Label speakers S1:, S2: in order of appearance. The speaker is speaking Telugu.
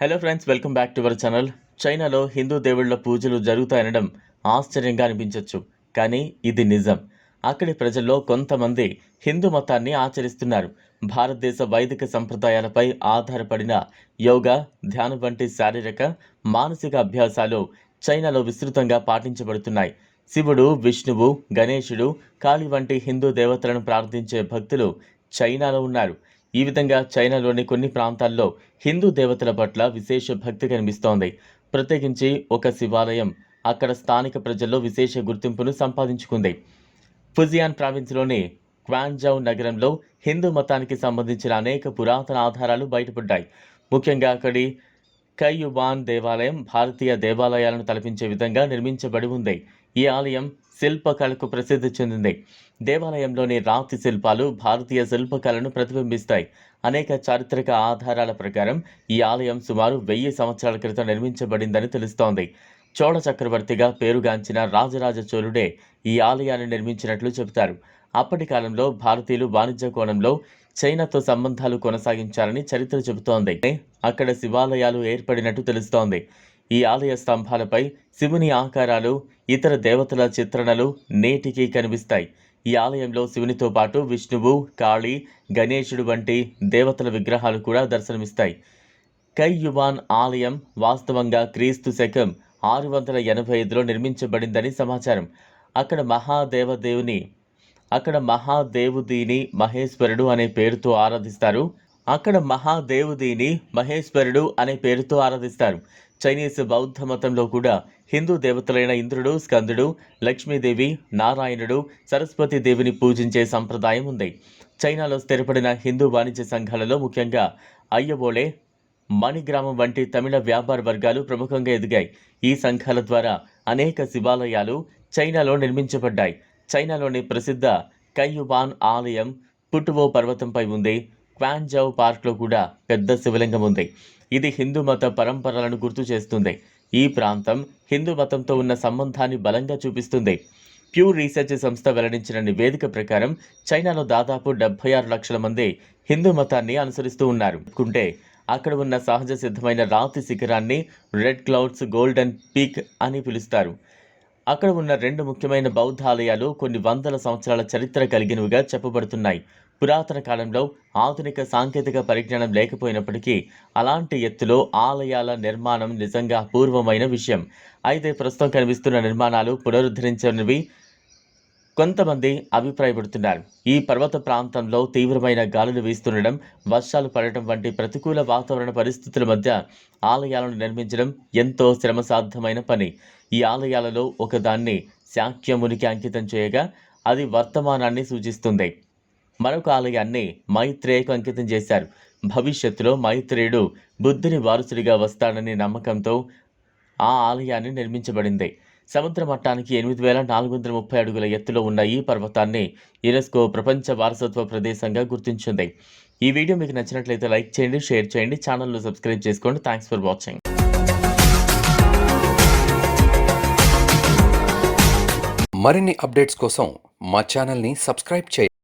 S1: Hello friends welcome back to our channel చైనాలో హిందూ దేవుళ్ళ పూజలు జరుగుతాయనడం ఆశ్చర్యంగా అనిపించవచ్చు కానీ ఇది నిజం. అక్కడి ప్రజల్లో కొంతమంది హిందూ మతాన్ని ఆచరిస్తున్నారు. భారతదేశ వైదిక సంప్రదాయాలపై ఆధారపడిన యోగా ధ్యానం వంటి శారీరక మానసిక అభ్యాసాలు చైనాలో విస్తృతంగా పాటించబడుతున్నాయి. శివుడు విష్ణువు గణేశుడు కాళి వంటి హిందూ దేవతలను ప్రార్థించే భక్తులు చైనాలో ఉన్నారు. ఈ విధంగా చైనాలోని కొన్ని ప్రాంతాల్లో హిందూ దేవతల పట్ల విశేష భక్తి కనిపిస్తోంది. ప్రత్యేకించి ఒక శివాలయం అక్కడ స్థానిక ప్రజల్లో విశేష గుర్తింపును సంపాదించుకుంది. ఫుజియాన్ ప్రావిన్స్లోని క్వాంజౌ నగరంలో హిందూ మతానికి సంబంధించిన అనేక పురాతన ఆధారాలు బయటపడ్డాయి. ముఖ్యంగా అక్కడి కయ్యుబాన్ దేవాలయం భారతీయ దేవాలయాలను తలపించే విధంగా నిర్మించబడి ఉంది. ఈ ఆలయం శిల్పకళకు ప్రసిద్ధి చెందింది. దేవాలయంలోని రాతి శిల్పాలు భారతీయ శిల్పకళను ప్రతిబింబిస్తాయి. అనేక చారిత్రక ఆధారాల ప్రకారం ఈ ఆలయం సుమారు వెయ్యి సంవత్సరాల క్రితం నిర్మించబడిందని తెలుస్తోంది. చోళ చక్రవర్తిగా పేరుగాంచిన రాజరాజ చోళుడే ఈ ఆలయాన్ని నిర్మించినట్లు చెబుతారు. అప్పటి కాలంలో భారతీయులు వాణిజ్య కోణంలో చైనాతో సంబంధాలు కొనసాగించారని చరిత్ర చెబుతోంది. అక్కడ శివాలయాలు ఏర్పడినట్టు తెలుస్తోంది. ఈ ఆలయ స్తంభాలపై శివుని ఆకారాలు ఇతర దేవతల చిత్రణలు నేటికి కనిపిస్తాయి. ఈ ఆలయంలో శివునితో పాటు విష్ణువు కాళి గణేశుడు వంటి దేవతల విగ్రహాలు కూడా దర్శనమిస్తాయి. కైయువాన్ ఆలయం వాస్తవంగా క్రీస్తు శకం ఆరు వందల ఎనభై ఐదులో నిర్మించబడిందని సమాచారం. అక్కడ మహాదేవదేవుని అక్కడ మహాదేవుదీని మహేశ్వరుడు అనే పేరుతో ఆరాధిస్తారు. అక్కడ మహాదేవుదీని మహేశ్వరుడు అనే పేరుతో ఆరాధిస్తారు. చైనీస్ బౌద్ధ మతంలో కూడా హిందూ దేవతలైన ఇంద్రుడు స్కందుడు లక్ష్మీదేవి నారాయణుడు సరస్వతి దేవిని పూజించే సంప్రదాయం ఉంది. చైనాలో స్థిరపడిన హిందూ వాణిజ్య సంఘాలలో ముఖ్యంగా అయ్యబోలే మణిగ్రామం వంటి తమిళ వ్యాపార వర్గాలు ప్రముఖంగా ఎదిగాయి. ఈ సంఘాల ద్వారా అనేక శివాలయాలు చైనాలో నిర్మించబడ్డాయి. చైనాలోని ప్రసిద్ధ కయ్యుబాన్ ఆలయం పుట్టువో పర్వతంపై ఉంది. క్వాంజౌ పార్క్లో కూడా పెద్ద శివలింగం ఉంది. ఇది హిందూ మత పరంపరలను గుర్తు చేస్తుంది. ఈ ప్రాంతం హిందూ మతంతో ఉన్న సంబంధాన్ని బలంగా చూపిస్తుంది. ప్యూ రీసెర్చ్ సంస్థ వెల్లడించిన నివేదిక ప్రకారం చైనాలో దాదాపు డెబ్బై ఆరు లక్షల మంది హిందూ మతాన్ని అనుసరిస్తూ ఉన్నారు. కుంటే అక్కడ ఉన్న సహజ సిద్ధమైన రాతి శిఖరాన్ని రెడ్ క్లౌడ్స్ గోల్డెన్ పీక్ అని పిలుస్తారు. అక్కడ ఉన్న రెండు ముఖ్యమైన బౌద్ధ ఆలయాలు కొన్ని వందల సంవత్సరాల చరిత్ర కలిగినవిగా చెప్పబడుతున్నాయి. పురాతన కాలంలో ఆధునిక సాంకేతిక పరిజ్ఞానం లేకపోయినప్పటికీ అలాంటి ఎత్తులో ఆలయాల నిర్మాణం నిజంగా అపూర్వమైన విషయం. అయితే ప్రస్తుతం కనిపిస్తున్న నిర్మాణాలు పునరుద్ధరించనివి కొంతమంది అభిప్రాయపడుతున్నారు. ఈ పర్వత ప్రాంతంలో తీవ్రమైన గాలులు వీస్తుండడం వర్షాలు పడటం వంటి ప్రతికూల వాతావరణ పరిస్థితుల మధ్య ఆలయాలను నిర్మించడం ఎంతో శ్రమసాధ్యమైన పని. ఈ ఆలయాలలో ఒకదాన్ని శాక్యమునికి అంకితం చేయగా అది వర్తమానాన్ని సూచిస్తుంది. మరొక ఆలయాన్ని మైత్రేయకు అంకితం చేశారు. భవిష్యత్తులో మైత్రేయుడు బుద్ధుని వారసుడిగా వస్తాడనే నమ్మకంతో ఆ ఆలయాన్ని నిర్మించబడింది. సముద్ర మట్టానికి ఎనిమిది వేల నాలుగు వందల ముప్పై అడుగుల ఎత్తులో ఉన్న ఈ పర్వతాన్ని యునెస్కో ప్రపంచ వారసత్వ ప్రదేశంగా గుర్తించింది. ఈ వీడియో మీకు నచ్చినట్లయితే లైక్ చేయండి షేర్ చేయండి ఛానల్ను సబ్స్క్రైబ్ చేసుకోండి. థ్యాంక్స్ ఫర్ వాచింగ్
S2: మరిన్ని అప్డేట్స్ కోసం మా ఛానల్ని సబ్స్క్రైబ్ చేయండి.